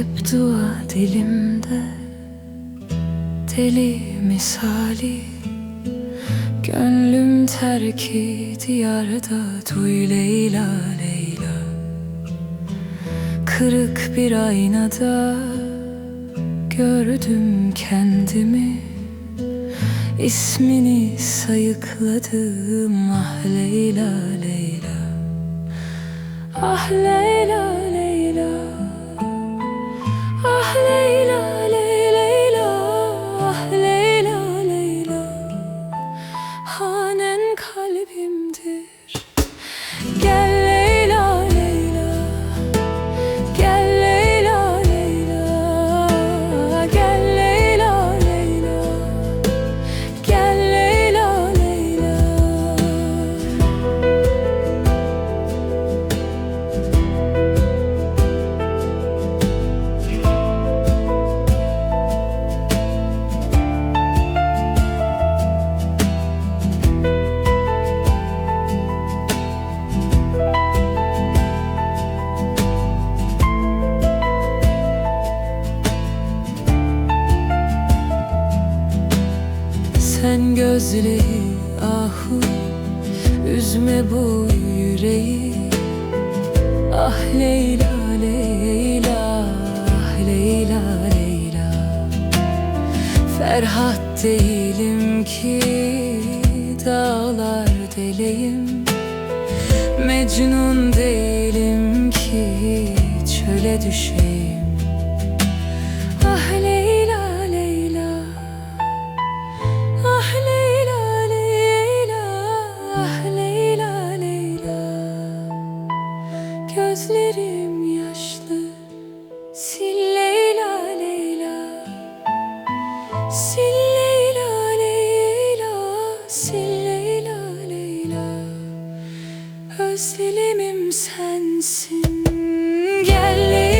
hep dua dilimde. Deli misali Gönlüm terki diyarda Duy Leyla Leyla. Kırık bir aynada Gördüm kendimi. İsmini sayıkladım Ah Leyla Leyla. Ah Leyla Leyla. Ah gözleri ahu. Üzme bu yüreği. Ah Leyla Leyla Ah Leyla Leyla. Ferhat değilim ki Dağlar deleyim. Mecnun değilim ki Çöle düşeyim Gözlerim yaşlı Sil Leyla Leyla. Sil Leyla Leyla Sil Leyla Leyla. Özlemim sensin. Gel Leyla.